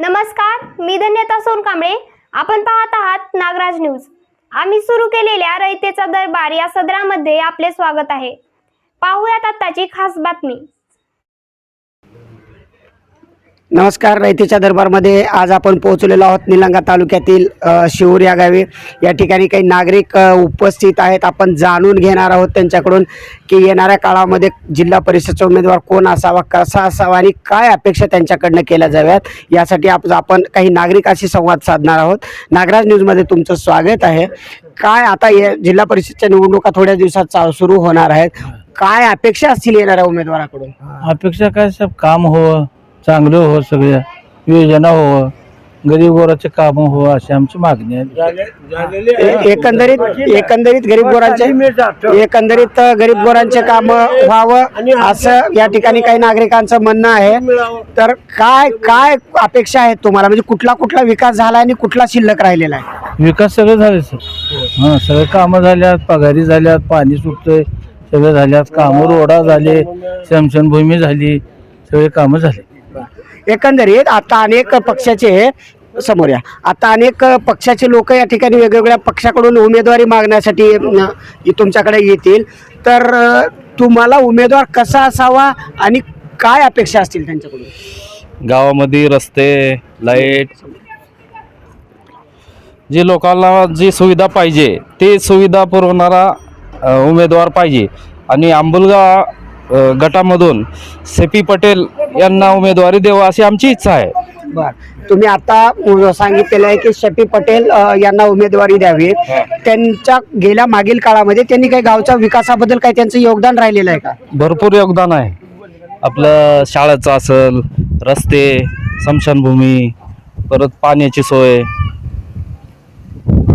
नमस्कार मी धन्यता सोनकांबळे. आपण पाहत आहात नागराज न्यूज. आम्ही सुरू केलेल्या रयतेचा दरबार या सदरामध्ये आपले स्वागत आहे. पाहूयात आत्ताची खास बातमी. नमस्कार रयतेच्या दरबारमध्ये आज आपण पोहोचलेलो आहोत निलंगा तालुक्यातील शिवूर या गावी. या ठिकाणी काही नागरिक उपस्थित आहेत. आपण जाणून घेणार आहोत त्यांच्याकडून की येणाऱ्या काळामध्ये जिल्हा परिषदचा उमेदवार कोण असावा कसा असावा आणि काय अपेक्षा त्यांच्याकडनं केल्या जाव्यात. यासाठी आप आपण काही नागरिकाशी संवाद साधणार आहोत. नागराज न्यूजमध्ये तुमचं स्वागत आहे. काय आता ये जिल्हा परिषदच्या निवडणुका थोड्या दिवसात सुरू होणार आहेत. काय अपेक्षा असतील येणाऱ्या उमेदवाराकडून? अपेक्षा काय साहेब? काम हो चांगलं हो सगळ्या योजना हो गरीब गोराचे काम हो अशी आमची मागणी आहे. ए- एकंदरीत एकंदरीत गरीब गोरांचे एकंदरीत अ, गरीब गोरांचे काम व्हावं असं या ठिकाणी काही नागरिकांचं म्हणणं आहे. तर काय काय अपेक्षा आहेत तुम्हाला? म्हणजे कुठला कुठला विकास झाला आणि कुठला शिल्लक राहिलेला आहे? विकास सगळे झाले सर. हां. सगळे कामं झाल्यात पगारी झाल्यात पाणी सुटतंय सगळे झाल्यात. कामं रोडा झाले स्मशानभूमी झाली सगळे कामं झाले. एकंदरीत आता अनेक पक्षाचे समोर या. आता अनेक पक्षाचे लोक या ठिकाणी वेगवेगळ्या पक्षाकडून उमेदवारी मागण्यासाठी तुमच्याकडे येतील. तर तुम्हाला उमेदवार कसा असावा आणि काय अपेक्षा असतील त्यांच्याकडून? गावामध्ये रस्ते लाइट जे लोकांना जी सुविधा पाहिजे ते सुविधा पुरवणारा उमेदवार पाहिजे. आणि आंबुलगा गटामधून सेपी पटेल यांना उमेदवारी द्यावं अशी आमची इच्छा आहे. बर. तुम्ही आता सांगितलेलं आहे की शफी पटेल अ, यांना उमेदवारी द्यावी. त्यांच्या गेल्या मागील काळामध्ये त्यांनी काही गावच्या विकासाबद्दल काही त्यांचं योगदान राहिलेलं आहे का? भरपूर योगदान आहे. आपलं शाळेचं असेल रस्ते स्मशानभूमी परत पाण्याची सोय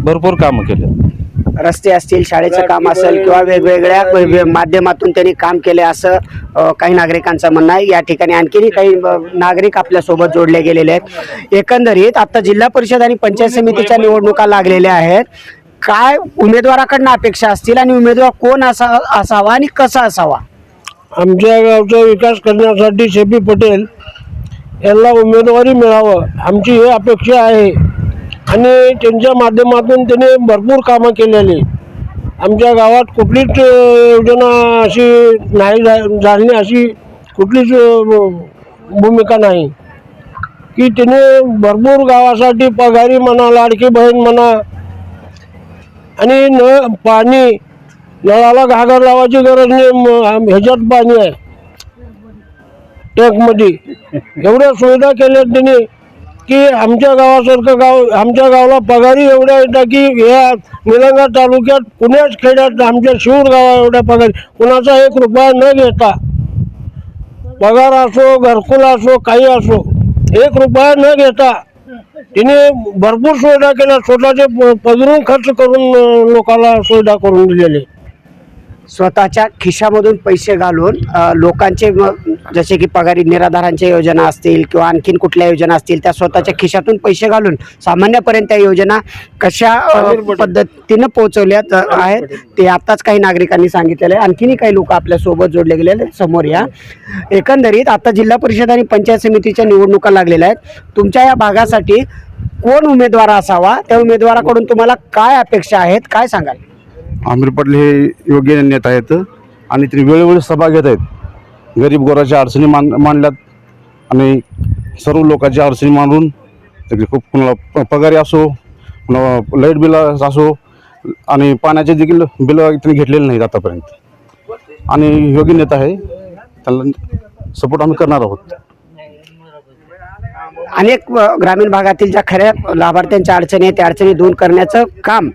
भरपूर कामं केले. रस्ते असतील शाळेचं काम असेल किंवा वेगवेगळ्या वे- वे- माध्यमातून त्यांनी काम केले असं काही नागरिकांचं म्हणणं आहे. या ठिकाणी आणखीनही काही नागरिक आपल्यासोबत जोडले गेलेले आहेत. एकंदरीत आता जिल्हा परिषद आणि पंचायत समितीच्या निवडणुका लागलेल्या आहेत. काय उमेदवाराकडनं अपेक्षा असतील आणि उमेदवार कोण असा असावा आणि कसा असावा? आमच्या गावचा विकास करण्यासाठी शेपी पटेल यांना उमेदवारी मिळावं आमची ही अपेक्षा आहे. आणि त्यांच्या माध्यमातून त्यांनी भरपूर कामं केलेली. आमच्या गावात कुठलीच योजना अशी नाही झाली अशी कुठलीच भूमिका नाही. की त्याने भरपूर गावासाठी पगारी म्हणा लाडकी बहीण म्हणा आणि न पाणी नळाला घागर लावायची गरज नाही म- ह्याच्यात पाणी आहे. टँकमध्ये. एवढ्या सुविधा केल्या त्यांनी. की आमच्या गावासारखं गाव आमच्या गावाला पगारी एवढ्या येतात की या निलंगा तालुक्यात पुण्याच खेड्यात आमच्या शिवूर गावा एवढ्या पगारी कुणाचा एक रुपया न घेता पगार असो घरकुल असो काही असो एक रुपया न घेता तिने भरपूर सुविधा केल्या स्वतःचे प- पदरून खर्च करून लोकांना सुविधा करून दिलेले. स्वतःच्या खिशामधून पैसे घालून लोकांचे जसे की पगारी निराधारांच्या योजना असतील किंवा आणखीन कुठल्या योजना असतील त्या स्वतःच्या खिशातून पैसे घालून सामान्यपर्यंत त्या योजना कशा पद्धतीनं पोहोचवल्यात अ, आहेत ते आताच काही नागरिकांनी सांगितलेलं आहे. आणखीनही काही लोक आपल्यासोबत जोडले गेलेले आहेत. समोर या. एकंदरीत आता जिल्हा परिषद आणि पंचायत समितीच्या निवडणुका लागलेल्या आहेत. तुमच्या या भागासाठी कोण उमेदवार असावा? त्या उमेदवाराकडून तुम्हाला काय अपेक्षा आहेत? काय सांगाल? आमिर पाटील हे योग्य नेता आहेत आणि ते वेळोवेळी सभा घेत आहेत. गरीब गोराच्या अडचणी मान मांडल्यात आणि सर्व लोकांच्या अडचणी मांडून खूप कुणाला पगारी असो कुणाला लाइट बिल असो आणि पाण्याचे देखील बिलं त्यांनी घेतलेले नाहीत आतापर्यंत. आणि योग्य नेता आहे. त्याला सपोर्ट आम्ही करणार आहोत. अनेक ग्रामीण भागातील ज्या खऱ्या लाभार्थ्यांच्या अडचणी आहेत त्या अडचणी दूर करण्याचं काम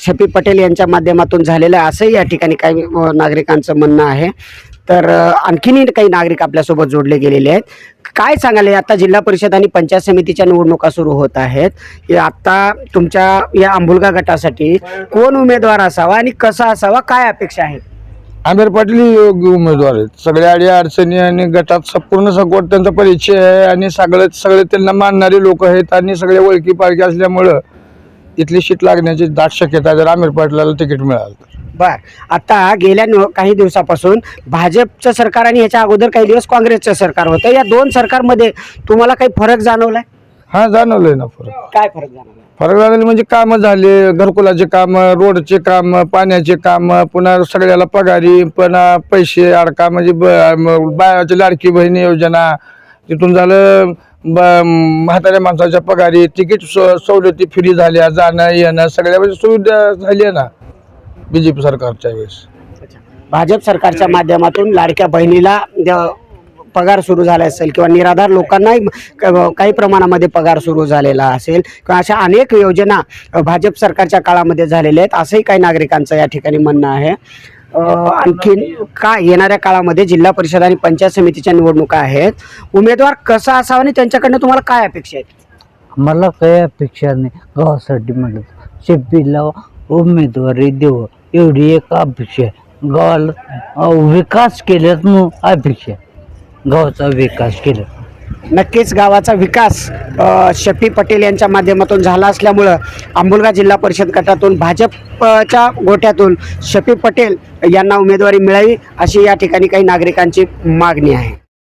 शफी पटेल यांच्या माध्यमातून झालेलं आहे. असंही या ठिकाणी काही नागरिकांचं म्हणणं आहे. तर आणखीनही काही नागरिक आपल्यासोबत जोडले गेलेले आहेत. काय सांगाल आता जिल्हा परिषद आणि पंचायत समितीच्या निवडणुका सुरू होत आहेत. आता तुमच्या या आंबुलगा गटासाठी कोण उमेदवार असावा आणि कसा असावा? काय अपेक्षा आहेत? आमिर पाटील योग्य उमेदवार आहेत. सगळ्या अडी अडचणी आणि गटात संपूर्ण सपोर्ट त्यांचा परिचय आहे आणि सगळे सगळे त्यांना मानणारे लोक आहेत आणि सगळे ओळखी पाळखी असल्यामुळं इथली शीट लागण्याची दाट शक्यता जर आमिर पाटलाला तिकीट मिळालं तर. बर. आता गेल्या निव- काही दिवसापासून भाजपचं सरकार आणि ह्याच्या अगोदर काही दिवस काँग्रेसचं सरकार होतं. या दोन सरकारमध्ये तुम्हाला काही फरक जाणवलाय? हा जाणवलंय ना फरक. काय फरक जाणवला? फरक झालेले म्हणजे कामं झाले घरकुलाचे काम रोडचे काम पाण्याचे काम पुन्हा सगळ्याला पगारी पुन्हा पैसे अडका म्हणजे ब- म- बायाची लाडकी बहिणी योजना तिथून झालं ब- म्हाताऱ्या माणसाच्या पगारी तिकीट स- सवलती फ्री झाल्या जाणं येणं सगळ्या म्हणजे सुविधा झाली ना बीजेपी सरकारच्या वेळेस. भाजप सरकारच्या माध्यमातून लाडक्या बहिणीला द- पगार सुरू झाला असेल किंवा निराधार लोकांनाही क- काही प्रमाणामध्ये पगार सुरू झालेला असेल किंवा अशा अनेक योजना भाजप सरकारच्या काळामध्ये झालेल्या आहेत असंही काही नागरिकांचं या ठिकाणी म्हणणं आहे. आणखीन का येणाऱ्या काळामध्ये जिल्हा परिषद आणि पंचायत समितीच्या निवडणुका आहेत. उमेदवार कसा असावा आणि त्यांच्याकडनं तुम्हाला काय अपेक्षा आहेत? मला काही अपेक्षा नाही. गावासाठी म्हणत शेपीला उमेदवारी देव एवढी एक अपेक्षा आहे. गावाला विकास केल्यात म्हणून अपेक्षा आहे. गावाचा विकास केला. नक्कीच गावाचा विकास शफी पटेल यांच्या माध्यमातून झाला असल्यामुळं आंबुलगा जिल्हा परिषद गटातून भाजपच्या गोट्यातून शफी पटेल यांना उमेदवारी मिळावी अशी या ठिकाणी काही नागरिकांची मागणी आहे.